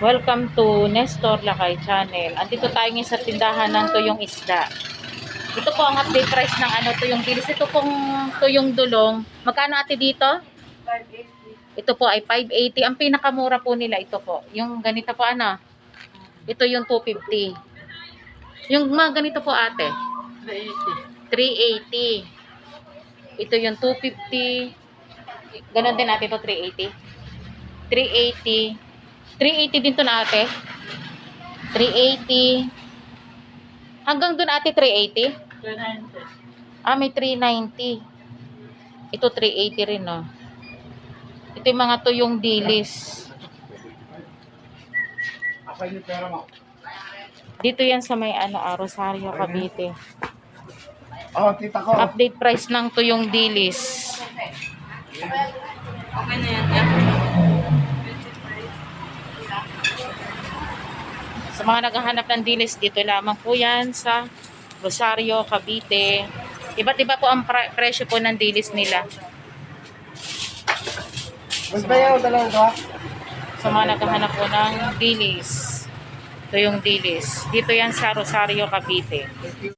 Welcome to Nestor Lakay Channel. Andito tayo ngayon sa tindahan ng tuyong isda. Ito po ang update price ng ano tuyong dilis. Ito pong tuyong dulong. Magkano ate dito? Ito po ay 580. Ang pinakamura po nila ito po. Yung ganito po ano? Ito yung 250. Yung mga ganito po ate? 380. Ito yung 250. Ganon din natin ito 380. 380. 380 din to na ate. 380. Hanggang dun ate 380? Ah, may 390. Ito 380 rin, no. Ito yung mga tuyong dilis. Dito yan sa may ano, ah, Rosario, Cavite. Oh, tita ko. Update price ng tuyong dilis. Okay na yan. Sa mga naghahanap ng dilis, dito lamang po yan sa Rosario, Cavite. Iba't iba po ang pre- presyo po ng dilis nila. Mas bayaw, dalawang ka? sa mga naghahanap po ng dilis. Ito yung dilis. Dito yan sa Rosario, Cavite.